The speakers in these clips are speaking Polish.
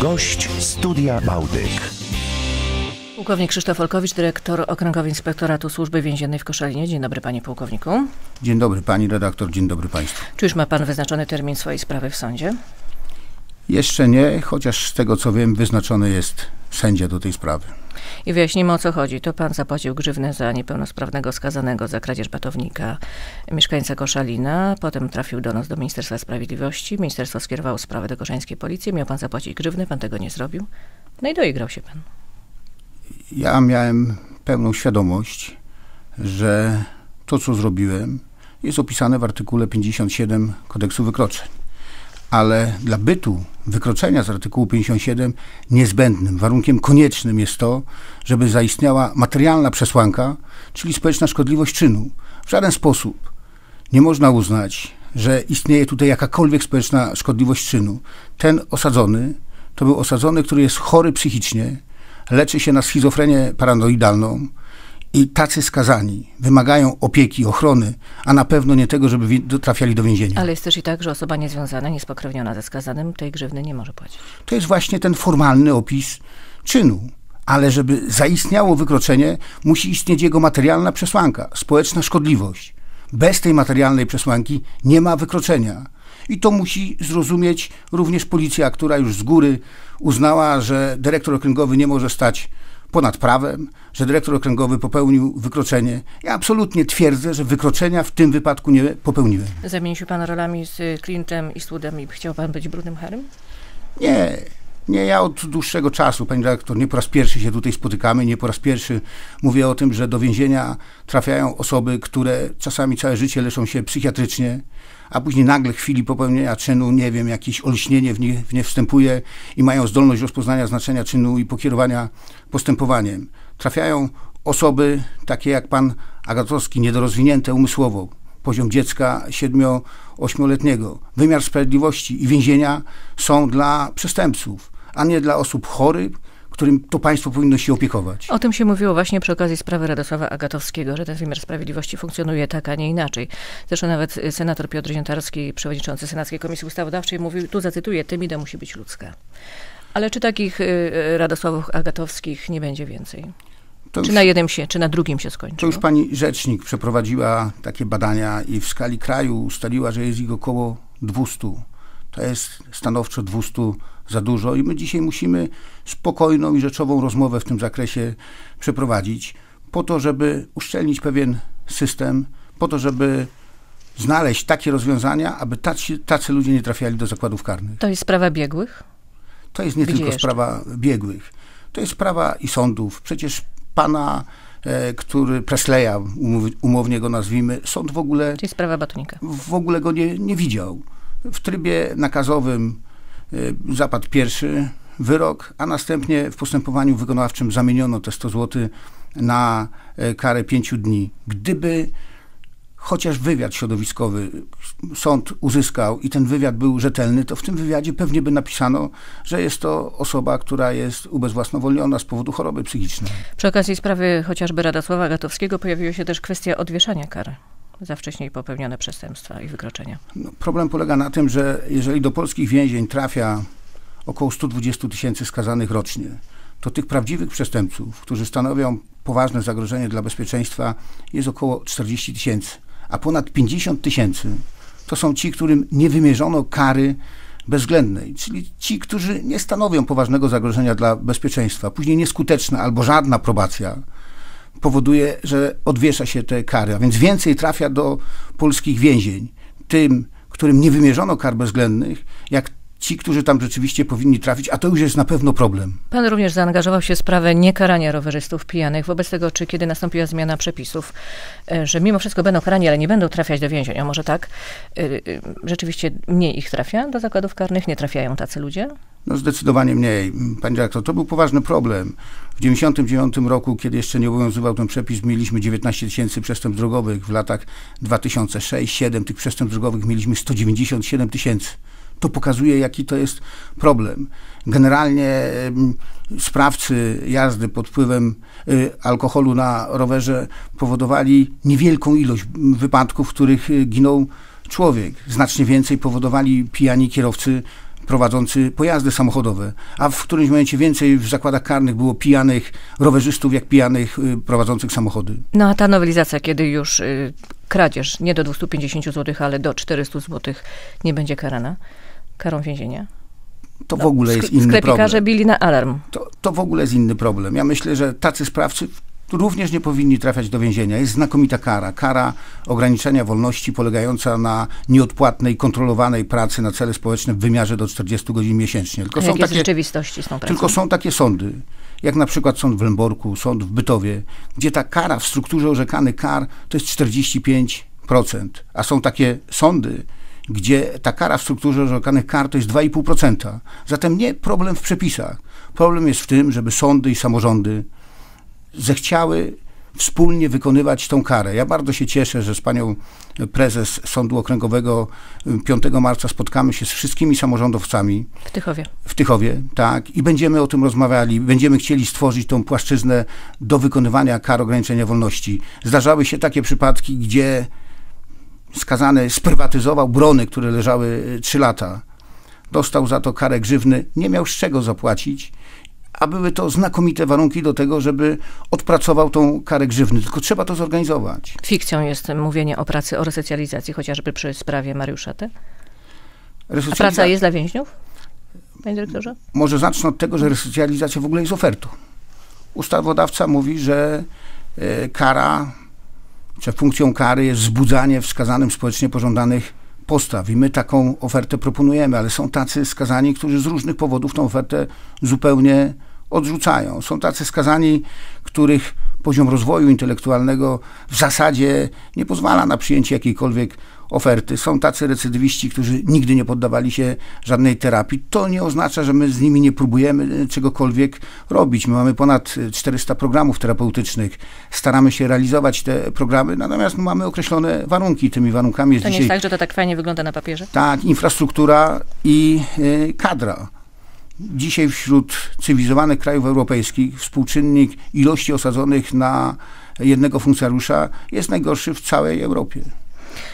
Gość Studia Bałtyk. Pułkownik Krzysztof Olkowicz, dyrektor Okręgowy Inspektoratu Służby Więziennej w Koszalinie. Dzień dobry panie pułkowniku. Dzień dobry pani redaktor, dzień dobry państwu. Czy już ma pan wyznaczony termin swojej sprawy w sądzie? Jeszcze nie, chociaż z tego co wiem wyznaczony jest sędzia do tej sprawy. I wyjaśnimy o co chodzi. To pan zapłacił grzywnę za niepełnosprawnego skazanego za kradzież batownika mieszkańca Koszalina. Potem trafił do nas do Ministerstwa Sprawiedliwości. Ministerstwo skierowało sprawę do koszańskiej policji. Miał pan zapłacić grzywnę, pan tego nie zrobił. No i doigrał się pan. Ja miałem pełną świadomość, że to co zrobiłem jest opisane w artykule 57 kodeksu wykroczeń ale dla bytu wykroczenia z artykułu 57 niezbędnym, warunkiem koniecznym jest to, żeby zaistniała materialna przesłanka, czyli społeczna szkodliwość czynu. W żaden sposób nie można uznać, że istnieje tutaj jakakolwiek społeczna szkodliwość czynu. Ten osadzony to był osadzony, który jest chory psychicznie, leczy się na schizofrenię paranoidalną, i tacy skazani wymagają opieki, ochrony, a na pewno nie tego, żeby trafiali do więzienia. Ale jest też i tak, że osoba niezwiązana, niespokrewniona ze skazanym tej grzywny nie może płacić. To jest właśnie ten formalny opis czynu. Ale żeby zaistniało wykroczenie, musi istnieć jego materialna przesłanka, społeczna szkodliwość. Bez tej materialnej przesłanki nie ma wykroczenia. I to musi zrozumieć również policja, która już z góry uznała, że dyrektor okręgowy nie może stać ponad prawem, że dyrektor okręgowy popełnił wykroczenie. Ja absolutnie twierdzę, że wykroczenia w tym wypadku nie popełniłem. Zamienił się pan rolami z Clintem i Studem i chciał pan być brudnym herem? Nie. Nie, ja od dłuższego czasu, pani dyrektor, nie po raz pierwszy się tutaj spotykamy, nie po raz pierwszy mówię o tym, że do więzienia trafiają osoby, które czasami całe życie leczą się psychiatrycznie, a później nagle w chwili popełnienia czynu, nie wiem, jakieś olśnienie w nie, w nie wstępuje i mają zdolność rozpoznania znaczenia czynu i pokierowania postępowaniem. Trafiają osoby takie jak pan Agatowski, niedorozwinięte umysłowo, poziom dziecka 7-8-letniego. Wymiar sprawiedliwości i więzienia są dla przestępców, a nie dla osób chorych, którym to państwo powinno się opiekować. O tym się mówiło właśnie przy okazji sprawy Radosława Agatowskiego, że ten wymiar sprawiedliwości funkcjonuje tak, a nie inaczej. Zresztą nawet senator Piotr Ziętarski, przewodniczący Senackiej Komisji Ustawodawczej, mówił, tu zacytuję, temida musi być ludzka. Ale czy takich y, y, Radosławów Agatowskich nie będzie więcej? To czy już, na jednym się, czy na drugim się skończy? To już pani rzecznik przeprowadziła takie badania i w skali kraju ustaliła, że jest ich około 200. To jest stanowczo 200 za dużo i my dzisiaj musimy spokojną i rzeczową rozmowę w tym zakresie przeprowadzić, po to, żeby uszczelnić pewien system, po to, żeby znaleźć takie rozwiązania, aby tacy, tacy ludzie nie trafiali do zakładów karnych. To jest sprawa biegłych? To jest nie Gdzie tylko jeszcze? sprawa biegłych. To jest sprawa i sądów. Przecież pana, e, który Presleya, umownie go nazwijmy, sąd w ogóle... Czyli sprawa Batonika. W ogóle go nie, nie widział. W trybie nakazowym zapadł pierwszy wyrok, a następnie w postępowaniu wykonawczym zamieniono te 100 zł na e, karę pięciu dni. Gdyby chociaż wywiad środowiskowy sąd uzyskał i ten wywiad był rzetelny, to w tym wywiadzie pewnie by napisano, że jest to osoba, która jest ubezwłasnowolniona z powodu choroby psychicznej. Przy okazji sprawy chociażby Radosława Gatowskiego pojawiła się też kwestia odwieszania kary za wcześniej popełnione przestępstwa i wykroczenia. No, problem polega na tym, że jeżeli do polskich więzień trafia około 120 tysięcy skazanych rocznie, to tych prawdziwych przestępców, którzy stanowią poważne zagrożenie dla bezpieczeństwa, jest około 40 tysięcy a ponad 50 tysięcy to są ci, którym nie wymierzono kary bezwzględnej, czyli ci, którzy nie stanowią poważnego zagrożenia dla bezpieczeństwa. Później nieskuteczna albo żadna probacja powoduje, że odwiesza się te kary, a więc więcej trafia do polskich więzień tym, którym nie wymierzono kar bezwzględnych, jak ci, którzy tam rzeczywiście powinni trafić, a to już jest na pewno problem. Pan również zaangażował się w sprawę niekarania rowerzystów pijanych. Wobec tego, czy kiedy nastąpiła zmiana przepisów, e, że mimo wszystko będą karani, ale nie będą trafiać do więzienia, może tak, e, e, rzeczywiście mniej ich trafia do zakładów karnych, nie trafiają tacy ludzie? No zdecydowanie mniej. Panie dyrektor, to był poważny problem. W 1999 roku, kiedy jeszcze nie obowiązywał ten przepis, mieliśmy 19 tysięcy przestępstw drogowych. W latach 2006-2007 tych przestępstw drogowych mieliśmy 197 tysięcy to pokazuje, jaki to jest problem. Generalnie sprawcy jazdy pod wpływem y, alkoholu na rowerze powodowali niewielką ilość wypadków, w których y, ginął człowiek. Znacznie więcej powodowali pijani kierowcy prowadzący pojazdy samochodowe, a w którymś momencie więcej w zakładach karnych było pijanych rowerzystów, jak pijanych y, prowadzących samochody. No a ta nowelizacja, kiedy już kradzież nie do 250 zł, ale do 400 zł nie będzie karana karą więzienia? To No, w ogóle jest inny Sklepikarze problem. bili na alarm. To, to w ogóle jest inny problem. Ja myślę, że tacy sprawcy również nie powinni trafiać do więzienia. Jest znakomita kara. Kara ograniczenia wolności polegająca na nieodpłatnej, kontrolowanej pracy na cele społeczne w wymiarze do 40 godzin miesięcznie. Tylko są takie rzeczywistości z tą pracą? Tylko są takie sądy, jak na przykład sąd w Lęborku, sąd w Bytowie, gdzie ta kara w strukturze orzekanych kar to jest 45%, a są takie sądy, gdzie ta kara w strukturze orzekanych kar to jest 2,5%. Zatem nie problem w przepisach. Problem jest w tym, żeby sądy i samorządy zechciały wspólnie wykonywać tą karę. Ja bardzo się cieszę, że z panią prezes Sądu Okręgowego y, 5 marca spotkamy się z wszystkimi samorządowcami W Tychowie. w Tychowie, tak, i będziemy o tym rozmawiali, będziemy chcieli stworzyć tą płaszczyznę do wykonywania kar ograniczenia wolności. Zdarzały się takie przypadki, gdzie skazany sprywatyzował brony, które leżały 3 lata, dostał za to karę grzywny, nie miał z czego zapłacić, a były to znakomite warunki do tego, żeby odpracował tą karę grzywny, tylko trzeba to zorganizować. Fikcją jest mówienie o pracy, o resocjalizacji, chociażby przy sprawie Mariusza T. A praca jest dla więźniów, panie dyrektorze? Może zacznę od tego, że resocjalizacja w ogóle jest ofertą. Ustawodawca mówi, że e, kara, czy funkcją kary jest wzbudzanie wskazanym społecznie pożądanych postaw. I my taką ofertę proponujemy, ale są tacy skazani, którzy z różnych powodów tą ofertę zupełnie odrzucają. Są tacy skazani, których poziom rozwoju intelektualnego w zasadzie nie pozwala na przyjęcie jakiejkolwiek oferty. Są tacy recydywiści, którzy nigdy nie poddawali się żadnej terapii. To nie oznacza, że my z nimi nie próbujemy czegokolwiek robić. My mamy ponad 400 programów terapeutycznych. Staramy się realizować te programy, natomiast mamy określone warunki. Tymi warunkami jest To nie dzisiaj jest tak, że to tak fajnie wygląda na papierze? tak, infrastruktura i y, kadra. Dzisiaj wśród cywilizowanych krajów europejskich współczynnik ilości osadzonych na jednego funkcjonariusza jest najgorszy w całej Europie.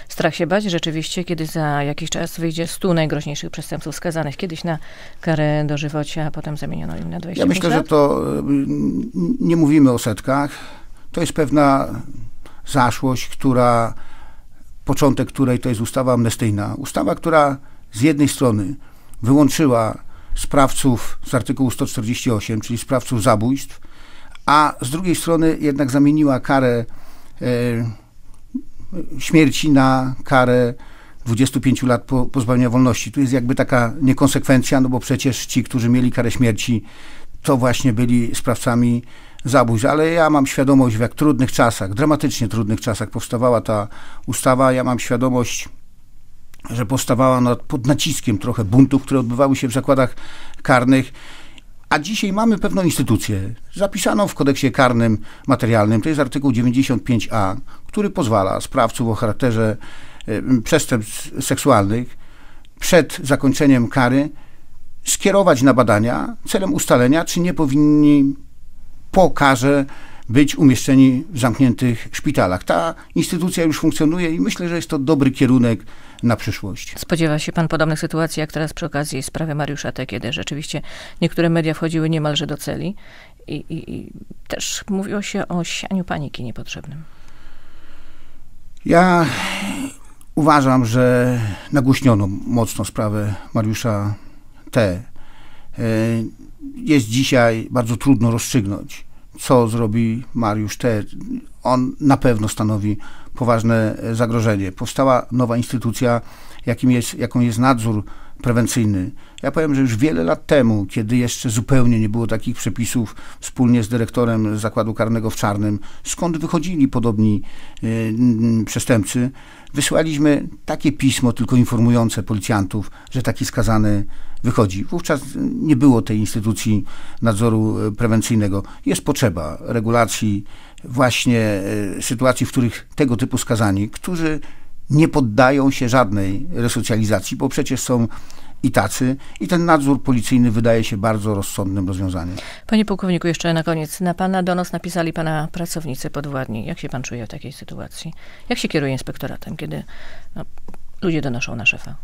Strach się bać rzeczywiście, kiedy za jakiś czas wyjdzie 100 najgroźniejszych przestępców skazanych kiedyś na karę dożywocia, a potem zamieniono im na 25 Ja myślę, że lat? to y, nie mówimy o setkach. To jest pewna zaszłość, która, początek której to jest ustawa amnestyjna. Ustawa, która z jednej strony wyłączyła sprawców z artykułu 148, czyli sprawców zabójstw, a z drugiej strony jednak zamieniła karę e, śmierci na karę 25 lat po, pozbawienia wolności. Tu jest jakby taka niekonsekwencja, no bo przecież ci, którzy mieli karę śmierci, to właśnie byli sprawcami zabójstw. Ale ja mam świadomość, w jak trudnych czasach, dramatycznie trudnych czasach powstawała ta ustawa. Ja mam świadomość, że powstawała pod naciskiem trochę buntów, które odbywały się w zakładach karnych. A dzisiaj mamy pewną instytucję zapisaną w kodeksie karnym materialnym, to jest artykuł 95a, który pozwala sprawców o charakterze e, przestępstw seksualnych przed zakończeniem kary skierować na badania celem ustalenia, czy nie powinni po karze być umieszczeni w zamkniętych szpitalach. Ta instytucja już funkcjonuje i myślę, że jest to dobry kierunek na przyszłość. Spodziewa się pan podobnych sytuacji, jak teraz przy okazji sprawy Mariusza T., kiedy rzeczywiście niektóre media wchodziły niemalże do celi i, i, i też mówiło się o sianiu paniki niepotrzebnym. Ja uważam, że nagłośniono mocno sprawę Mariusza T. E, Jest dzisiaj bardzo trudno rozstrzygnąć, co zrobi Mariusz T. On na pewno stanowi poważne zagrożenie. Powstała nowa instytucja, jakim jest, jaką jest nadzór prewencyjny. Ja powiem, że już wiele lat temu, kiedy jeszcze zupełnie nie było takich przepisów, wspólnie z dyrektorem Zakładu Karnego w Czarnym, skąd wychodzili podobni y, przestępcy, wysłaliśmy takie pismo tylko informujące policjantów, że taki skazany wychodzi. Wówczas nie było tej instytucji nadzoru y, prewencyjnego. Jest potrzeba regulacji właśnie y, sytuacji, w których tego typu skazani, którzy nie poddają się żadnej resocjalizacji, bo przecież są i tacy, i ten nadzór policyjny wydaje się bardzo rozsądnym rozwiązaniem. Panie pułkowniku, jeszcze na koniec. Na pana donos napisali pana pracownicy podwładni. Jak się pan czuje w takiej sytuacji? Jak się kieruje inspektoratem, kiedy no, ludzie donoszą na szefa?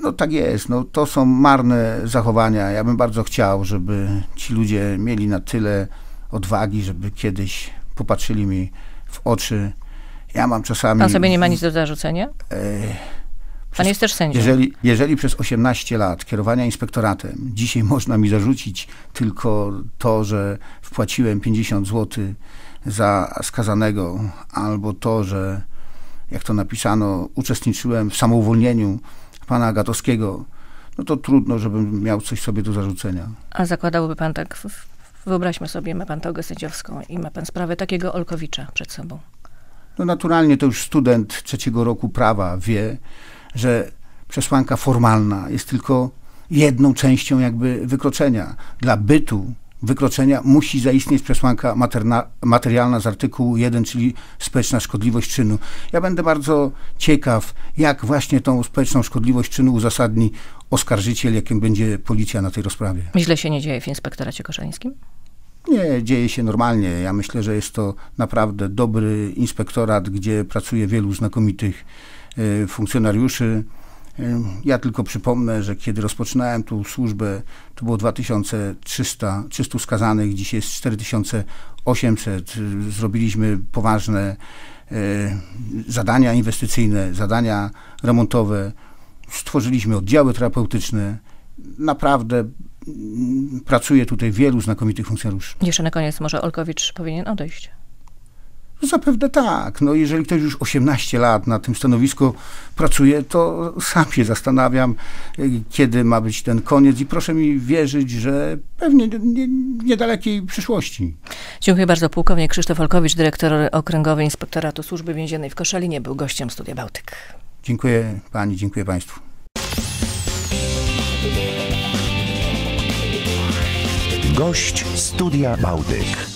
No tak jest, no to są marne zachowania. Ja bym bardzo chciał, żeby ci ludzie mieli na tyle odwagi, żeby kiedyś popatrzyli mi w oczy. Ja mam czasami... Pan sobie nie ma nic do zarzucenia? Pan jest też sędzią. Jeżeli, jeżeli przez 18 lat kierowania inspektoratem dzisiaj można mi zarzucić tylko to, że wpłaciłem 50 zł za skazanego, albo to, że jak to napisano, uczestniczyłem w samouwolnieniu pana Agatowskiego, no to trudno, żebym miał coś sobie do zarzucenia. A zakładałby pan tak, wyobraźmy sobie, ma pan togę sędziowską i ma pan sprawę takiego Olkowicza przed sobą. No naturalnie to już student trzeciego roku prawa wie, że przesłanka formalna jest tylko jedną częścią jakby wykroczenia. Dla bytu wykroczenia musi zaistnieć przesłanka materna, materialna z artykułu 1, czyli społeczna szkodliwość czynu. Ja będę bardzo ciekaw, jak właśnie tą społeczną szkodliwość czynu uzasadni oskarżyciel, jakim będzie policja na tej rozprawie. Źle się nie dzieje w inspektoracie koszalińskim? Nie, dzieje się normalnie. Ja myślę, że jest to naprawdę dobry inspektorat, gdzie pracuje wielu znakomitych e, funkcjonariuszy. E, Ja tylko przypomnę, że kiedy rozpoczynałem tu służbę, to było 2300 300 skazanych, dzisiaj jest 4800. E, Zrobiliśmy poważne e, zadania inwestycyjne, zadania remontowe. Stworzyliśmy oddziały terapeutyczne. Naprawdę mm, pracuje tutaj wielu znakomitych funkcjonariuszy. Jeszcze na koniec może Olkowicz powinien odejść. No Zapewne tak. No jeżeli ktoś już 18 lat na tym stanowisku pracuje, to sam się zastanawiam, y, kiedy ma być ten koniec i proszę mi wierzyć, że pewnie nie- niedalekiej przyszłości. Dziękuję bardzo. Pułkownik Krzysztof Olkowicz, dyrektor Okręgowy Inspektoratu Służby Więziennej w Koszalinie, był gościem Studia Bałtyk. Dziękuję pani, dziękuję państwu. Gość Studia Bałtyk.